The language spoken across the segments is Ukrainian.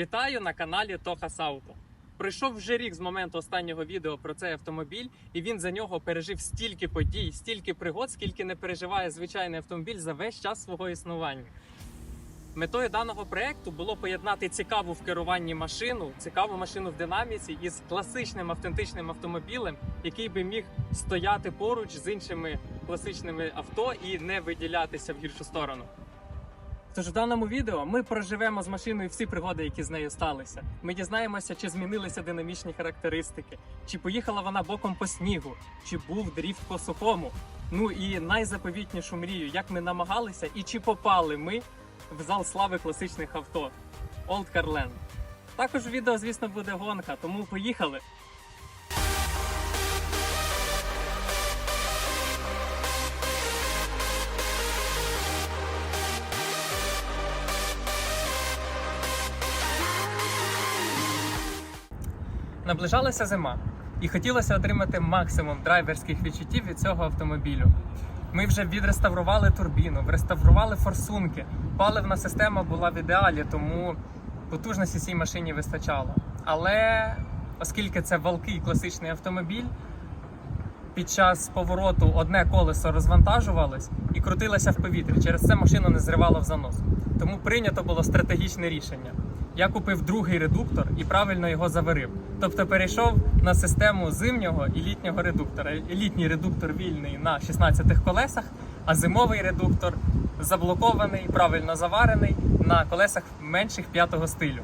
Вітаю на каналі Тохас Ауто. Пройшов вже рік з моменту останнього відео про цей автомобіль, і він за нього пережив стільки подій, стільки пригод, скільки не переживає звичайний автомобіль за весь час свого існування. Метою даного проекту було поєднати цікаву в керуванні машину, цікаву машину в динаміці із класичним автентичним автомобілем, який би міг стояти поруч з іншими класичними авто і не виділятися в гіршу сторону. Тож в даному відео ми проживемо з машиною всі пригоди, які з нею сталися. Ми дізнаємося, чи змінилися динамічні характеристики, чи поїхала вона боком по снігу, чи був дріфт по сухому. Ну і найзаповітнішу мрію, як ми намагалися і чи попали ми в зал слави класичних авто Old Car Land. Також у відео, звісно, буде гонка, тому поїхали. Наближалася зима, і хотілося отримати максимум драйверських відчуттів від цього автомобілю. Ми вже відреставрували турбіну, реставрували форсунки. Паливна система була в ідеалі, тому потужності цій машині вистачало. Але оскільки це валкий класичний автомобіль, під час повороту одне колесо розвантажувалось і крутилося в повітрі. Через це машину не зривало в занос. Тому прийнято було стратегічне рішення. Я купив другий редуктор і правильно його заварив. Тобто перейшов на систему зимнього і літнього редуктора. Літній редуктор вільний на 16 колесах, а зимовий редуктор заблокований, правильно заварений на колесах менших п'ятого стилю.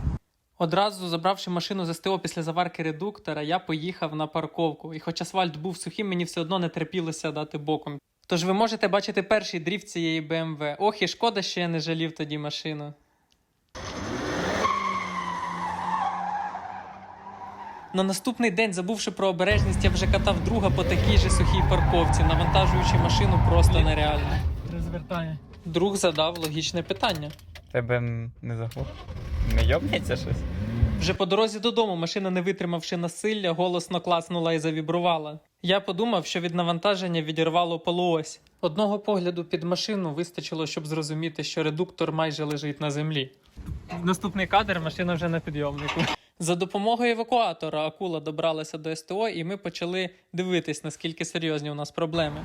Одразу забравши машину з СТО після заварки редуктора, я поїхав на парковку. І хоч асфальт був сухим, мені все одно не терпілося дати боком. Тож ви можете бачити перший дріфт цієї BMW. Ох, і шкода, що я не жалів тоді машину. На наступний день, забувши про обережність, я вже катав друга по такій же сухій парковці, навантажуючи машину просто нереально. Розвертає. Друг задав логічне питання. Тебе не заглох? Не йобнеться щось? Вже по дорозі додому машина, не витримавши насилля, голосно клацнула і завібрувала. Я подумав, що від навантаження відірвало полуось. Одного погляду під машину вистачило, щоб зрозуміти, що редуктор майже лежить на землі. Наступний кадр машина вже на підйомнику. За допомогою евакуатора акула добралася до СТО, і ми почали дивитись, наскільки серйозні у нас проблеми.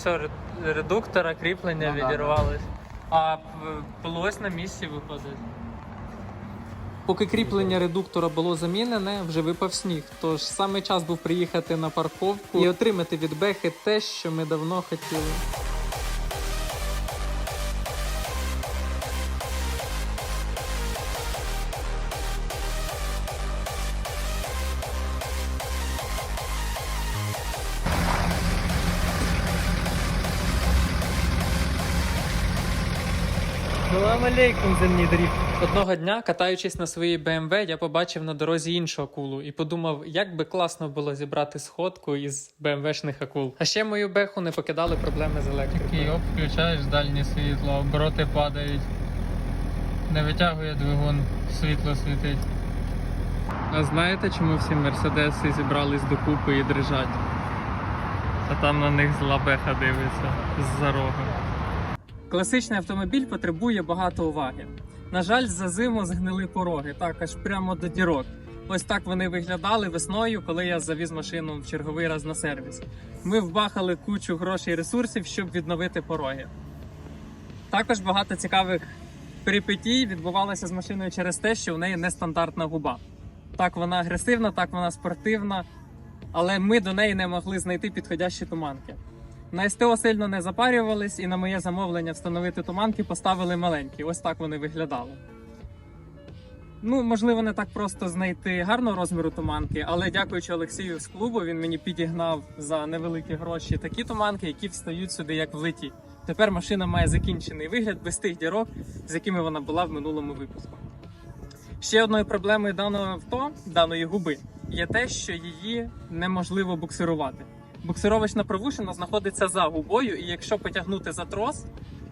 Що, редуктора, кріплення Ну да. А полуось на місці виходить. Поки кріплення редуктора було замінене, вже випав сніг. Тож саме час був приїхати на парковку і отримати від Бехи те, що ми давно хотіли. Салам алейкум, земний дріфт. Одного дня, катаючись на своїй BMW, я побачив на дорозі іншу акулу і подумав, як би класно було зібрати сходку із BMW-шних акул. А ще мою беху не покидали проблеми з електрикою. Оп, включаєш дальнє світло, обороти падають. Не витягує двигун, світло світить. А знаєте, чому всі мерседеси зібрались докупи і дрижать? А там на них зла беха дивиться з-за рогу. Класичний автомобіль потребує багато уваги. На жаль, за зиму згнили пороги, так аж прямо до дірок. Ось так вони виглядали весною, коли я завіз машину в черговий раз на сервіс. Ми вбахали кучу грошей і ресурсів, щоб відновити пороги. Також багато цікавих перипетій відбувалося з машиною через те, що в неї нестандартна губа. Так, вона агресивна, так вона спортивна, але ми до неї не могли знайти підходящі туманки. На СТО сильно не запарювались, і на моє замовлення встановити туманки поставили маленькі. Ось так вони виглядали. Ну, можливо, не так просто знайти гарного розміру туманки, але дякуючи Олексію з клубу, він мені підігнав за невеликі гроші такі туманки, які встають сюди як влиті. Тепер машина має закінчений вигляд без тих дірок, з якими вона була в минулому випуску. Ще одною проблемою даного авто, даної губи, є те, що її неможливо буксирувати. Буксировочна провушина знаходиться за губою, і якщо потягнути за трос,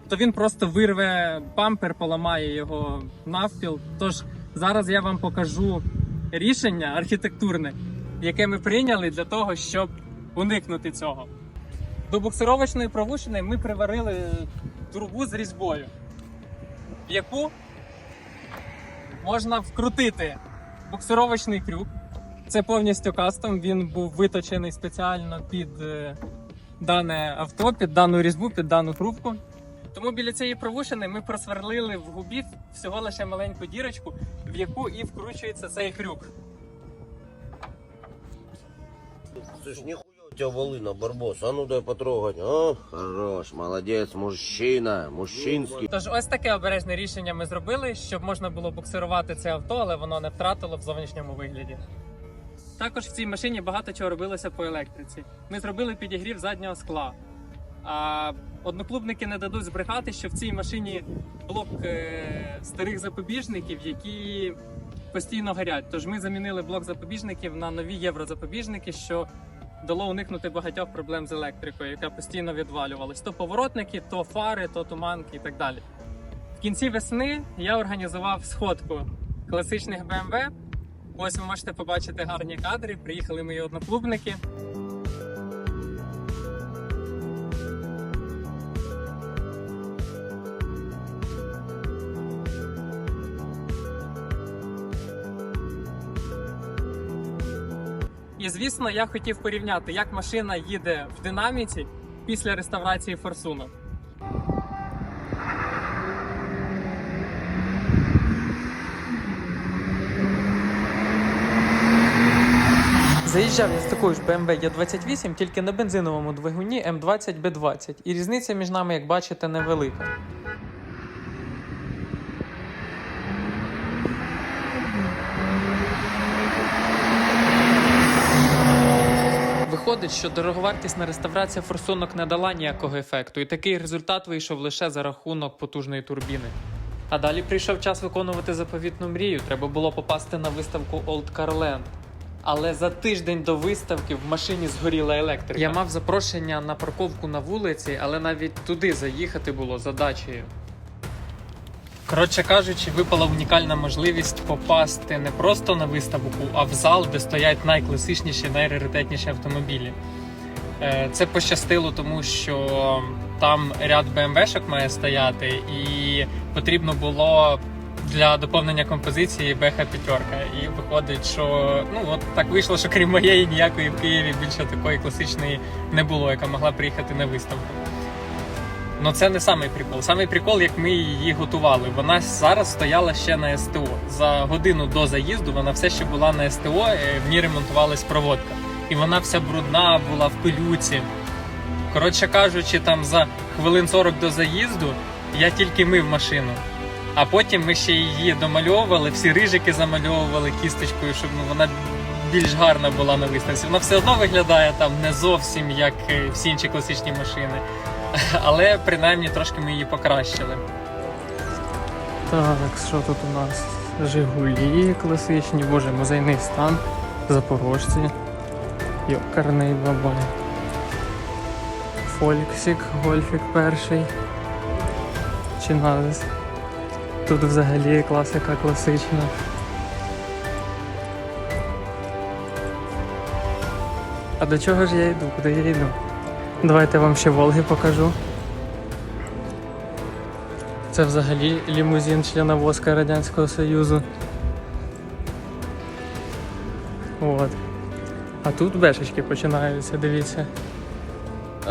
то він просто вирве бампер, поламає його навпіл. Тож зараз я вам покажу рішення архітектурне, яке ми прийняли для того, щоб уникнути цього. До буксировочної провушини ми приварили трубу з різьбою, в яку можна вкрутити буксировочний крюк. Це повністю кастом. Він був виточений спеціально під е, дане авто, під дану різьбу, під дану трубку. Тому біля цієї провушини ми просверлили в губі всього лише маленьку дірочку, в яку і вкручується цей крюк. Слышь, нихуя у тебя волына, барбос. А ну дай потрогать. А, хорош, молодец, мужчина, мужчинский. Тож ось таке обережне рішення ми зробили, щоб можна було буксирувати це авто, але воно не втратило в зовнішньому вигляді. Також в цій машині багато чого робилося по електриці. Ми зробили підігрів заднього скла. А одноклубники не дадуть збрехати, що в цій машині блок е, старих запобіжників, які постійно горять. Тож ми замінили блок запобіжників на нові єврозапобіжники, що дало уникнути багатьох проблем з електрикою, яка постійно відвалювалась. То поворотники, то фари, то туманки і так далі. В кінці весни я організував сходку класичних BMW. Ось ви можете побачити гарні кадри. Приїхали мої одноклубники. І звісно, я хотів порівняти, як машина їде в динаміці після реставрації форсунок. Заїжджав я з такою ж BMW E28, тільки на бензиновому двигуні М20B20, і різниця між нами, як бачите, невелика. Виходить, що дороговартісна реставрація форсунок не дала ніякого ефекту, і такий результат вийшов лише за рахунок потужної турбіни. А далі прийшов час виконувати заповітну мрію. Треба було попасти на виставку Old Car Land. Але за тиждень до виставки в машині згоріла електрика. Я мав запрошення на парковку на вулиці, але навіть туди заїхати було задачею. Коротше кажучи, випала унікальна можливість попасти не просто на виставку, а в зал, де стоять найкласичніші, найраритетніші автомобілі. Е, Це пощастило, тому що там ряд БМВшок має стояти, і потрібно було для доповнення композиції БХ п'ятерка. І виходить, що ну от так вийшло, що крім моєї ніякої в Києві більше такої класичної не було, яка могла приїхати на виставку. Ну це не самий прикол. Самий прикол, як ми її готували. Вона зараз стояла ще на СТО. За годину до заїзду вона все ще була на СТО, е, в ній ремонтувалась проводка. І вона вся брудна була в пилюці. Коротше кажучи, там за хвилин 40 до заїзду я тільки мив машину. А потім ми ще її домальовували, всі рижики замальовували кісточкою, щоб ну, вона більш гарна була на виставці. Вона все одно виглядає там не зовсім як е, всі інші класичні машини. Але принаймні трошки ми її покращили. Так, що тут у нас? Жигулі класичні, боже, музейний стан, запорожці. Йокарний бабай. Фольксік, гольфік перший. Чиназис. Тут взагалі класика класична. А до чого ж я йду? Куди я йду? Давайте вам ще Волги покажу. Це взагалі лімузин члена воска Радянського Союзу. От. А тут бешечки починаються, дивіться.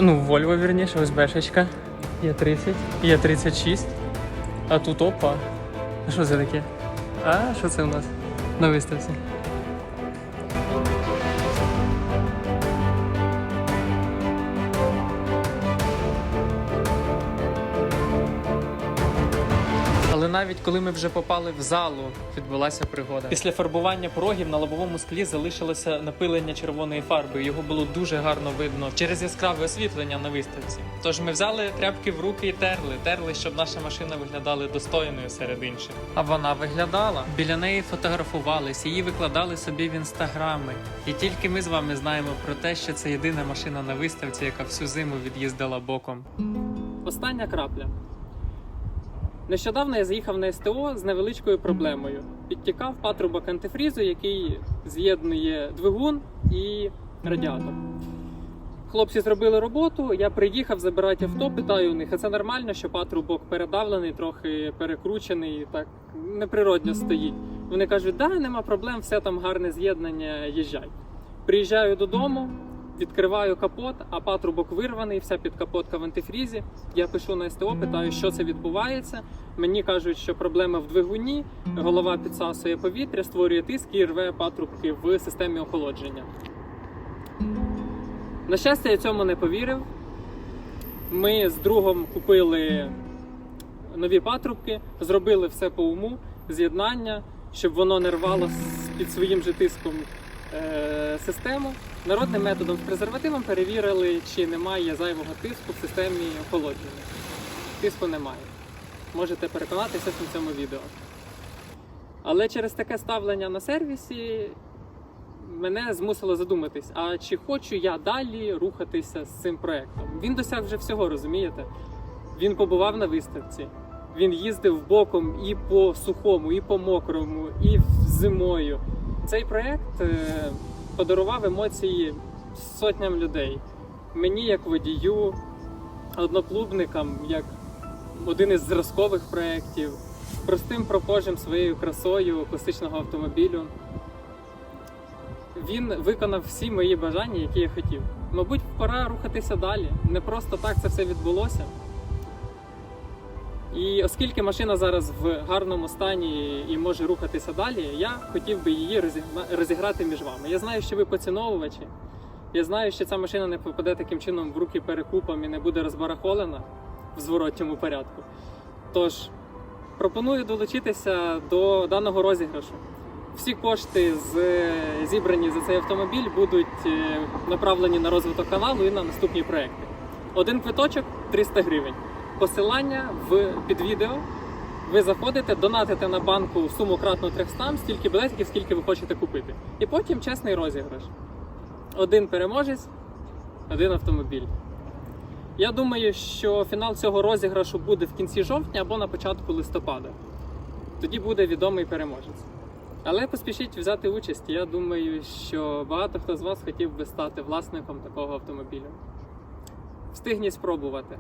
Ну, Вольво, вірніше, ось бешечка. Є 30, є 36. А тут опа. А що це таке? А, що це у нас на виставці? Навіть коли ми вже попали в залу, відбулася пригода. Після фарбування порогів на лобовому склі залишилося напилення червоної фарби. Його було дуже гарно видно через яскраве освітлення на виставці. Тож ми взяли тряпки в руки і терли, терли, щоб наша машина виглядала достойною серед інших. А вона виглядала. Біля неї фотографувались, її викладали собі в інстаграми. І тільки ми з вами знаємо про те, що це єдина машина на виставці, яка всю зиму від'їздила боком. Остання крапля. Нещодавно я заїхав на СТО з невеличкою проблемою. Підтікав патрубок антифрізу, який з'єднує двигун і радіатор. Хлопці зробили роботу, я приїхав забирати авто, питаю у них, а це нормально, що патрубок передавлений, трохи перекручений, так неприродно стоїть. Вони кажуть, да, нема проблем, все там гарне з'єднання, їжджай. Приїжджаю додому, відкриваю капот, а патрубок вирваний, вся підкапотка в антифрізі. Я пишу на СТО, питаю, що це відбувається. Мені кажуть, що проблема в двигуні, голова підсасує повітря, створює тиск і рве патрубки в системі охолодження. На щастя, я цьому не повірив. Ми з другом купили нові патрубки, зробили все по уму, з'єднання, щоб воно не рвало під своїм же тиском е- систему. Народним методом з презервативом перевірили, чи немає зайвого тиску в системі охолодження. Тиску немає. Можете переконатися на цьому відео. Але через таке ставлення на сервісі мене змусило задуматись, а чи хочу я далі рухатися з цим проектом? Він досяг вже всього, розумієте? Він побував на виставці, він їздив боком і по сухому, і по мокрому, і зимою. Цей проект е, подарував емоції сотням людей. Мені, як водію, одноклубникам, як один із зразкових проєктів, простим прохожим своєю красою класичного автомобілю. Він виконав всі мої бажання, які я хотів. Мабуть, пора рухатися далі. Не просто так це все відбулося. І оскільки машина зараз в гарному стані і може рухатися далі, я хотів би її розіграти між вами. Я знаю, що ви поціновувачі. Я знаю, що ця машина не попаде таким чином в руки перекупам і не буде розбарахолена в зворотньому порядку. Тож пропоную долучитися до даного розіграшу. Всі кошти зібрані за цей автомобіль будуть е, направлені на розвиток каналу і на наступні проекти. Один квиточок 300 гривень. Посилання в під відео. Ви заходите, донатите на банку суму кратну 300, стільки білетиків, скільки ви хочете купити. І потім чесний розіграш. Один переможець, один автомобіль. Я думаю, що фінал цього розіграшу буде в кінці жовтня або на початку листопада. Тоді буде відомий переможець. Але поспішіть взяти участь. Я думаю, що багато хто з вас хотів би стати власником такого автомобіля. Встигніть спробувати,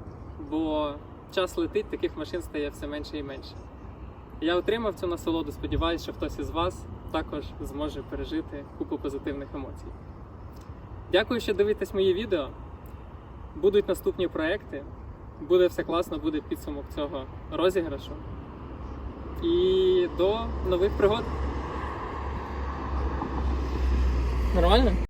бо час летить, таких машин стає все менше і менше. Я отримав цю насолоду, сподіваюся, що хтось із вас також зможе пережити купу позитивних емоцій. Дякую, що дивитесь мої відео. Будуть наступні проекти. Буде все класно, буде підсумок цього розіграшу. І до нових пригод. Нормально?